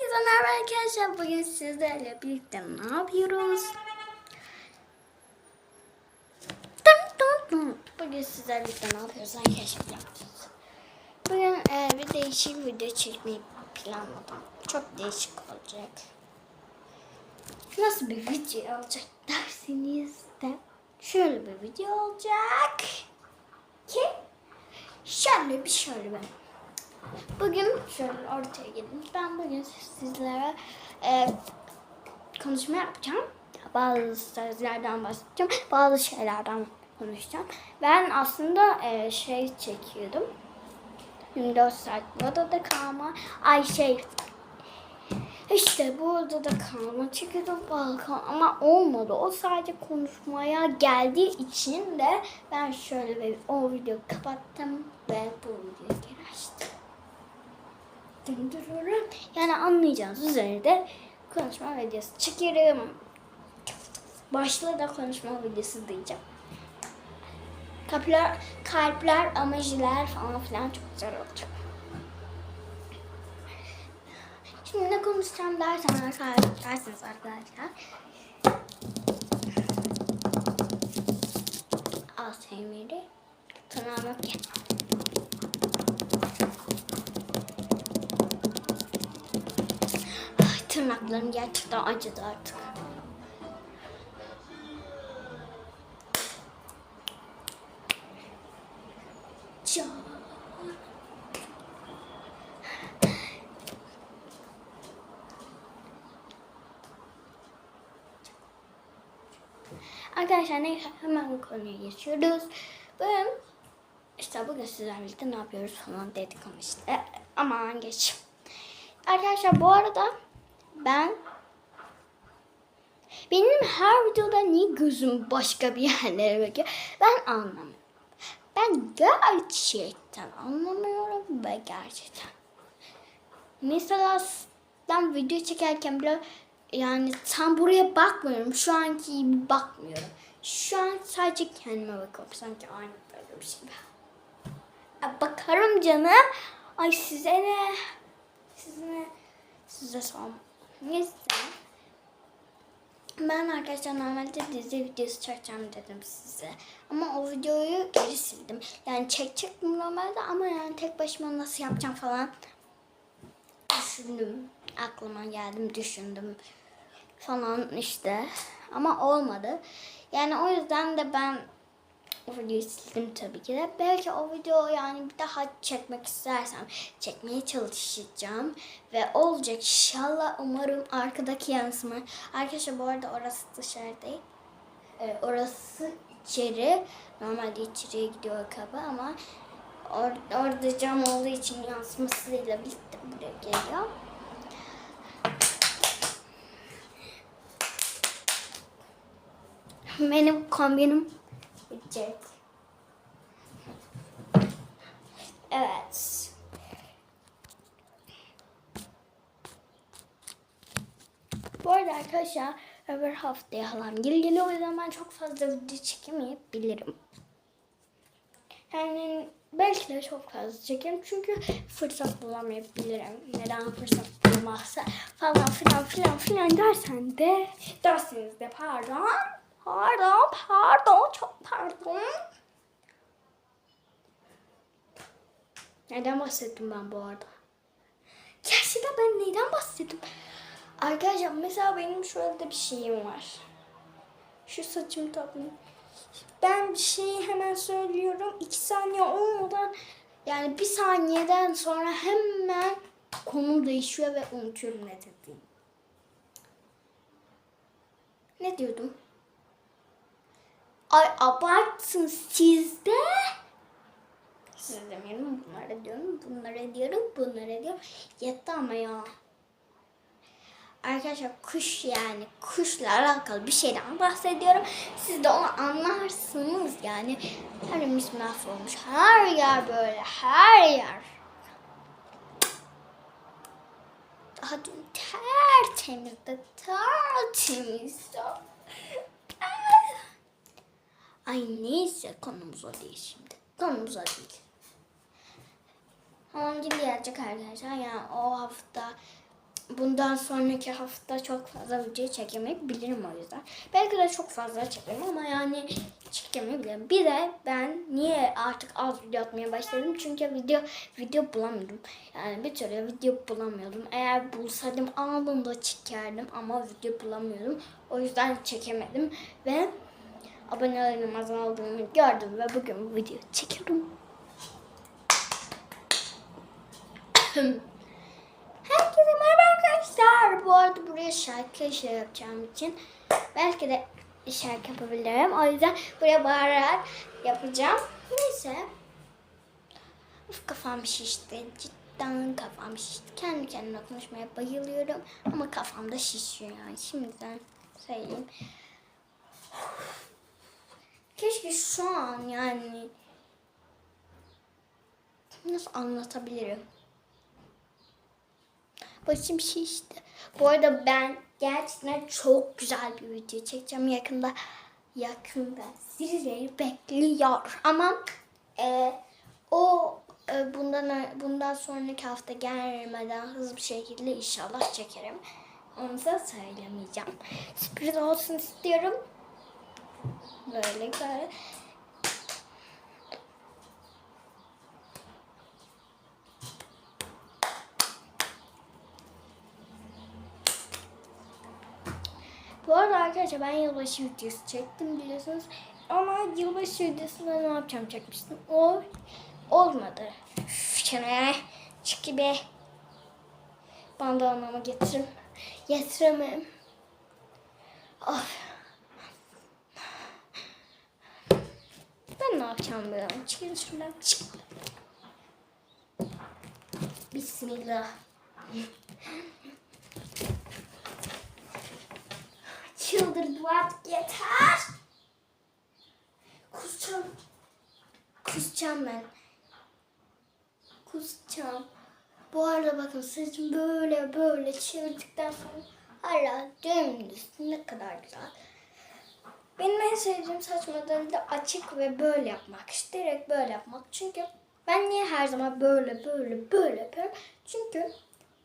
Herkese merhaba arkadaşlar. Bugün sizlerle birlikte ne yapıyoruz? Bugün sizlerle birlikte ne yapıyoruz arkadaşlar? Bugün e, bir değişik video çekmeyi planladım. Çok değişik olacak. Nasıl bir video olacak derseniz de şöyle bir video olacak ki şöyle bir şöyle bir. Bugün şöyle ortaya gelin. Ben bugün sizlere e, konuşma yapacağım. Bazı sözlerden bahsedeceğim. Bazı şeylerden konuşacağım. Ben aslında e, şey çekiyordum. 24 saat odada kalma. Ay şey işte bu odada kalma çekiyordum balkon ama olmadı. O sadece konuşmaya geldiği için de ben şöyle bir o videoyu kapattım ve bu videoyu geri açtım döndürüyorum. Yani anlayacağınız üzere de konuşma videosu çekerim. Başlığı da konuşma videosu diyeceğim. Kalpler, kalpler, emojiler falan filan çok güzel olacak. Şimdi ne konuşacağım dersen dersiniz arkadaşlar. Al sevmeli. Gel. Ay, tırnaklarım gerçekten acıdı artık. Arkadaşlar neyse hemen konuya geçiyoruz. Bugün işte bugün sizlerle birlikte ne yapıyoruz falan dedik ama işte aman geç. Arkadaşlar bu arada ben benim her videoda niye gözüm başka bir yerlere bakıyor ben anlamıyorum. Ben gerçekten anlamıyorum ve gerçekten. Mesela ben video çekerken bile yani tam buraya bakmıyorum. Şu anki bakmıyorum. Şu an sadece kendime bakıyorum. Sanki aynı böyle bir şey. Bakarım canım. Ay size ne? Size size sormam. Neyse. Ben arkadaşlar normalde dizi videosu çekeceğim dedim size. Ama o videoyu geri sildim. Yani çekecektim normalde ama yani tek başıma nasıl yapacağım falan düşündüm. Aklıma geldim düşündüm falan işte. Ama olmadı. Yani o yüzden de ben o videoyu sildim tabii ki de. Belki o video yani bir daha çekmek istersem çekmeye çalışacağım. Ve olacak inşallah umarım arkadaki yansıma. Arkadaşlar bu arada orası dışarı. Ee, orası içeri. Normalde içeriye gidiyor kapı ama or orada cam olduğu için yansımasıyla birlikte buraya geliyor. Benim kombinim bitecek. Evet. Bu arada arkadaşlar öbür haftaya halam gel geliyor o yüzden ben çok fazla video çekemeyebilirim. Yani belki de çok fazla çekerim çünkü fırsat bulamayabilirim. Neden fırsat bulamazsa falan filan filan filan dersen de derseniz de pardon. Pardon, pardon, çok pardon. Neden bahsettim ben bu arada? Gerçekten ben neyden bahsettim? Arkadaşlar mesela benim şöyle bir şeyim var. Şu saçım tatlı. Ben bir şeyi hemen söylüyorum. iki saniye olmadan yani bir saniyeden sonra hemen konu değişiyor ve unutuyorum ne dediğimi. Ne diyordum? Ay abartsın sizde. Siz demiyorum bunlara diyorum, bunlara diyorum, bunlara diyorum. Yetti ama ya. Arkadaşlar kuş yani kuşla alakalı bir şeyden bahsediyorum. Siz de onu anlarsınız yani. Her yerimiz mahvolmuş. Her yer böyle her yer. Daha dün tertemizdi tertemizdi. Ay neyse konumuz o değil şimdi. Konumuz o değil. Hangi gelecek arkadaşlar yani o hafta bundan sonraki hafta çok fazla video çekemeyebilirim o yüzden. Belki de çok fazla çekerim ama yani çekemeyebilirim. Bir de ben niye artık az video atmaya başladım? Çünkü video video bulamıyordum. Yani bir türlü video bulamıyordum. Eğer bulsaydım anında çekerdim ama video bulamıyordum. O yüzden çekemedim ve abonelerim azaldığını gördüm ve bugün video çekiyorum. Herkese merhaba arkadaşlar. Bu arada buraya şarkı şey yapacağım için belki de şarkı yapabilirim. O yüzden buraya bağırarak yapacağım. Neyse. Uf, kafam şişti. Cidden kafam şişti. Kendi kendime konuşmaya bayılıyorum. Ama kafamda şişiyor yani. Şimdiden söyleyeyim. Keşke şu an yani nasıl anlatabilirim? Başım şişti. Bu arada ben gerçekten çok güzel bir video çekeceğim yakında. Yakında sizleri bekliyor. Ama e, o e, bundan bundan sonraki hafta gelmeden hızlı bir şekilde inşallah çekerim. Onu da söylemeyeceğim. Sürpriz olsun istiyorum. Böyle böyle. Bu arada arkadaşlar ben yılbaşı videosu çektim biliyorsunuz. Ama yılbaşı videosunda ne yapacağım çekmiştim. O olmadı. Şene çık gibi. Bandanamı getirim. Getiremem. Of. Ben ne yapacağım böyle? Çıkın şuradan. Çık. Bismillah. Çıldırdım artık yeter. Kusacağım. Kusacağım ben. Kusacağım. Bu arada bakın saçım böyle böyle çevirdikten sonra hala dümdüz ne kadar güzel. Benim en sevdiğim saç modeli de açık ve böyle yapmak. İşte direkt böyle yapmak. Çünkü ben niye her zaman böyle böyle böyle yapıyorum? Çünkü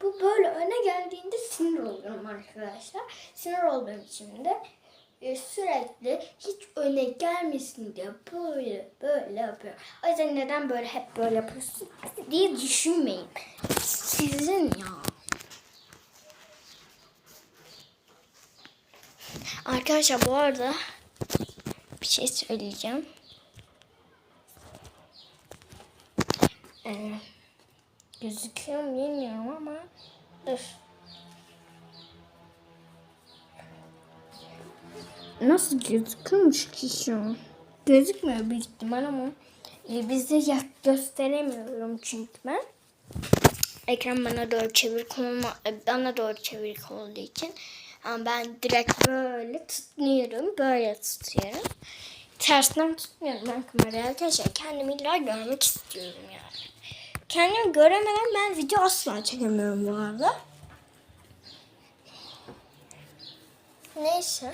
bu böyle öne geldiğinde sinir oluyorum arkadaşlar. Sinir olduğum için de e, sürekli hiç öne gelmesin diye böyle böyle yapıyorum. O yüzden neden böyle hep böyle yapıyorsun diye düşünmeyin. Sizin ya. Arkadaşlar bu arada bir şey söyleyeceğim. Ee, gözüküyor mu bilmiyorum ama dur. Nasıl gözüküyormuş ki şu an? Gözükmüyor büyük ihtimal ama e, bize ya- gösteremiyorum çünkü ben. Ekran bana doğru çevirik olma, e, bana doğru çevirik olduğu için ama ben direkt böyle tutuyorum, böyle tutuyorum. Tersten tutmuyorum ben kamerayı arkadaşlar. Kendimi illa görmek istiyorum yani. Kendimi göremeden ben video asla çekemiyorum bu arada. Neyse.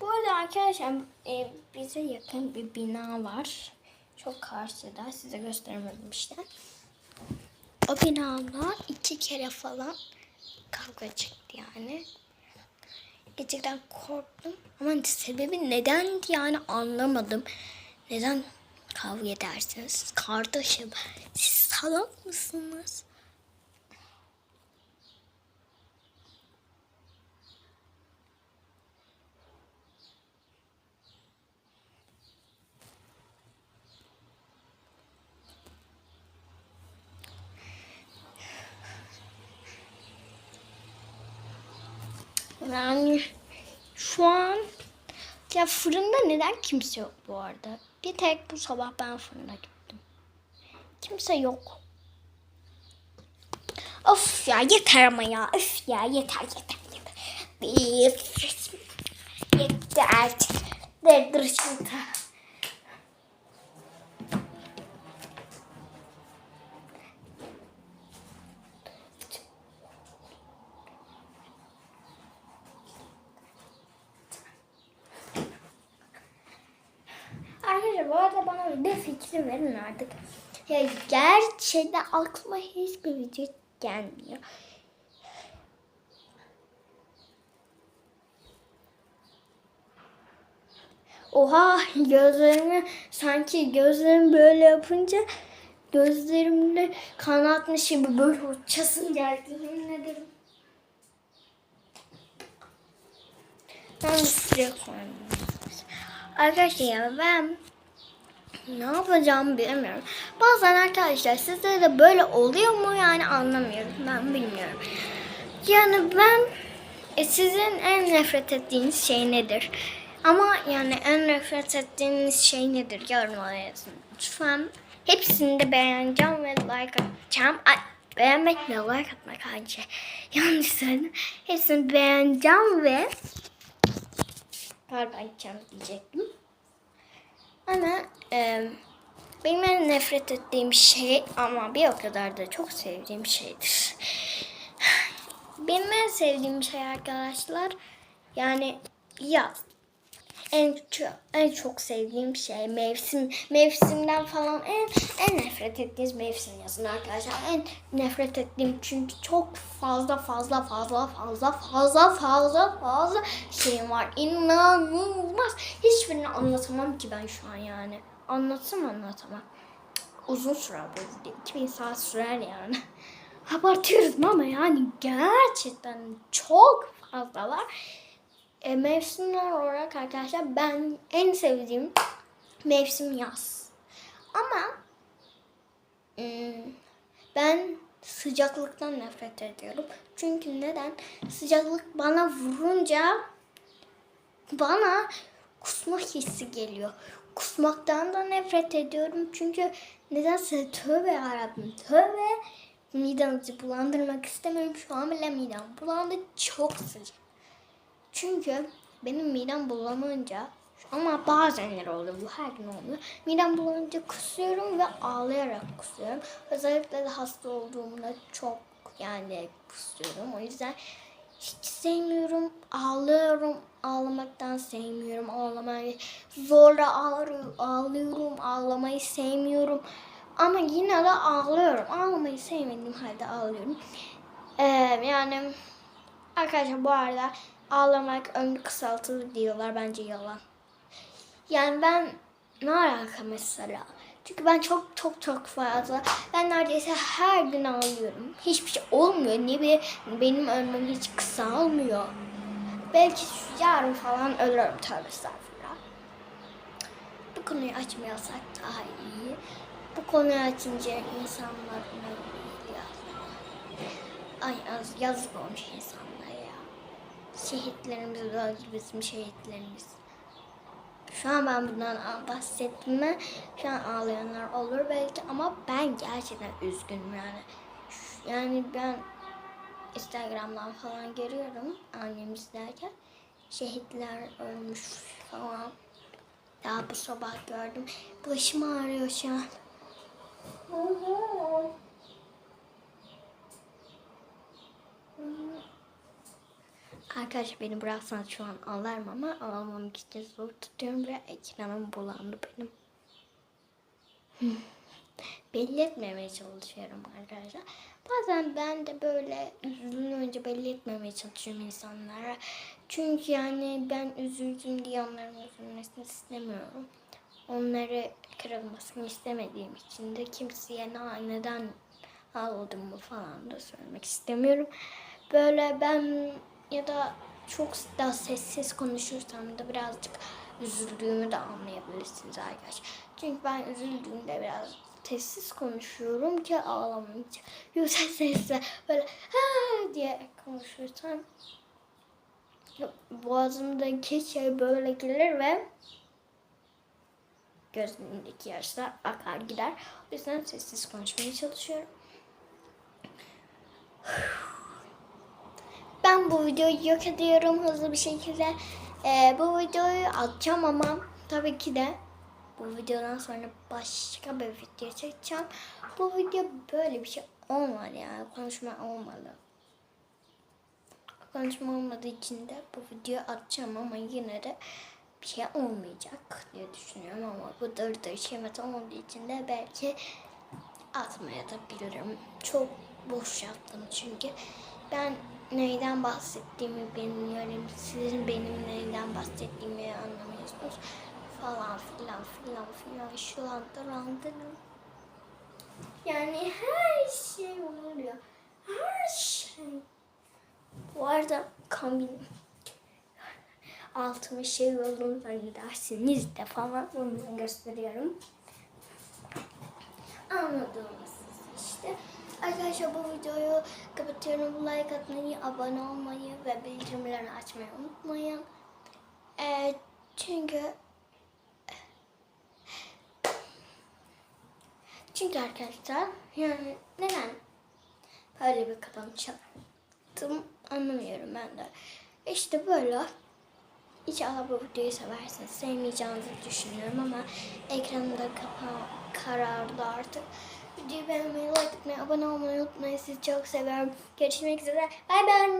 Bu arada arkadaşlar e, bize yakın bir bina var. Çok karşıda. Size gösteremedim işte. O binada iki kere falan kavga çıktı yani. Gerçekten korktum. Ama sebebi neden yani anlamadım. Neden kavga edersiniz? Kardeşim siz salak mısınız? Yani şu an ya fırında neden kimse yok bu arada? Bir tek bu sabah ben fırına gittim. Kimse yok. Of ya yeter ama ya. Öf ya yeter yeter yeter. Yeter artık. Dur şimdi. Ya gerçekten aklıma hiçbir video gelmiyor. Oha gözlerimi sanki gözlerim böyle yapınca gözlerimde kanatmış gibi böyle uçasım geldi yemin ederim. Ben bir süre. Arkadaşlar ben ne yapacağımı bilmiyorum. Bazen arkadaşlar sizde de böyle oluyor mu yani anlamıyorum. Ben bilmiyorum. Yani ben e, sizin en nefret ettiğiniz şey nedir? Ama yani en nefret ettiğiniz şey nedir? Yorumlara yazın. Lütfen hepsini de beğeneceğim ve like atacağım. Ay, beğenmek ve like atmak şey. Yanlış söyledim. Hepsini beğeneceğim ve gideceğim diyecektim. Ama e, benim en nefret ettiğim şey ama bir o kadar da çok sevdiğim şeydir. Benim en sevdiğim şey arkadaşlar yani yaz. En çok, en çok sevdiğim şey mevsim mevsimden falan en en nefret ettiğiniz mevsim yazın arkadaşlar. En nefret ettiğim çünkü çok fazla fazla fazla fazla fazla fazla fazla şeyim var. İnanılmaz. Hiçbirini anlatamam ki ben şu an yani. Anlatsam anlatamam. Uzun sürer bu video. 2000 saat sürer yani. Abartıyoruz ama yani gerçekten çok fazla var. E, mevsimler olarak arkadaşlar ben en sevdiğim mevsim yaz. Ama ben sıcaklıktan nefret ediyorum. Çünkü neden? Sıcaklık bana vurunca bana kusma hissi geliyor. Kusmaktan da nefret ediyorum. Çünkü nedense tövbe yarabbim tövbe midenizi bulandırmak istemiyorum. Şu an bile midem bulandı. Çok sıcak. Çünkü benim midem bulanınca ama bazenler oluyor bu her gün oluyor. Midem bulanınca kusuyorum ve ağlayarak kusuyorum. Özellikle de hasta olduğumda çok yani kusuyorum. O yüzden hiç sevmiyorum. Ağlıyorum. Ağlamaktan sevmiyorum. Ağlamayı zorla ağlıyorum. Ağlıyorum. Ağlamayı sevmiyorum. Ama yine de ağlıyorum. Ağlamayı sevmediğim halde ağlıyorum. Ee, yani arkadaşlar bu arada ağlamak ömrü kısaltır diyorlar. Bence yalan. Yani ben ne alaka mesela? Çünkü ben çok çok çok fazla, ben neredeyse her gün ağlıyorum. Hiçbir şey olmuyor. Niye bir, benim ölmem hiç kısalmıyor. Belki yarın falan ölürüm tabii estağfurullah. Bu konuyu açmayasak daha iyi. Bu konuyu açınca insanlar ne. Ay az yazık olmuş insanlara ya. Şehitlerimiz öldü bizim şehitlerimiz. Şu an ben bundan bahsettim? Şu an ağlayanlar olur belki ama ben gerçekten üzgünüm yani. Yani ben Instagram'dan falan görüyorum annem izlerken şehitler ölmüş falan. Daha bu sabah gördüm. Başım ağrıyor şu an. Arkadaşlar beni bıraksanız şu an ağlarım ama ağlamamak için zor tutuyorum ve ekranım bulandı benim. belli etmemeye çalışıyorum arkadaşlar. Bazen ben de böyle üzülünce belli etmemeye çalışıyorum insanlara. Çünkü yani ben üzüldüm diye onların üzülmesini istemiyorum. Onları kırılmasını istemediğim için de kimseye ne, neden ağladığımı falan da söylemek istemiyorum. Böyle ben ya da çok daha sessiz konuşursam da birazcık üzüldüğümü de anlayabilirsiniz arkadaşlar. Çünkü ben üzüldüğümde biraz sessiz konuşuyorum ki ağlamayınca. Yüksek sesle böyle ha diye konuşursam boğazımdaki şey böyle gelir ve gözümdeki yaşlar akar gider. O yüzden sessiz konuşmaya çalışıyorum. Ben bu videoyu yok ediyorum hızlı bir şekilde. Ee, bu videoyu atacağım ama tabii ki de bu videodan sonra başka bir video çekeceğim. Bu video böyle bir şey olmalı yani konuşma olmalı. Konuşma olmadığı için de bu videoyu atacağım ama yine de bir şey olmayacak diye düşünüyorum ama bu dırdır şemat olmadığı için de belki atmaya da bilirim. Çok boş yaptım çünkü ben neyden bahsettiğimi bilmiyorum. Sizin benim neyden bahsettiğimi anlamıyorsunuz. falan filan filan filan şu anda randırım. Yani her şey oluyor. Her şey. Bu arada kombin altımı şey yolunda gidersiniz de falan onu gösteriyorum. Anladığınız işte. Arkadaşlar bu videoyu kapatıyorum. Like atmayı, abone olmayı ve bildirimleri açmayı unutmayın. Ee, çünkü çünkü arkadaşlar yani neden böyle bir kapanış yaptım anlamıyorum ben de. İşte böyle. İnşallah bu videoyu seversiniz. Sevmeyeceğinizi düşünüyorum ama ekranında kapa karardı artık. Videoyu beğenmeyi, like etmeyi, abone olmayı unutmayın. Sizi çok seviyorum. Görüşmek üzere. Bay bay.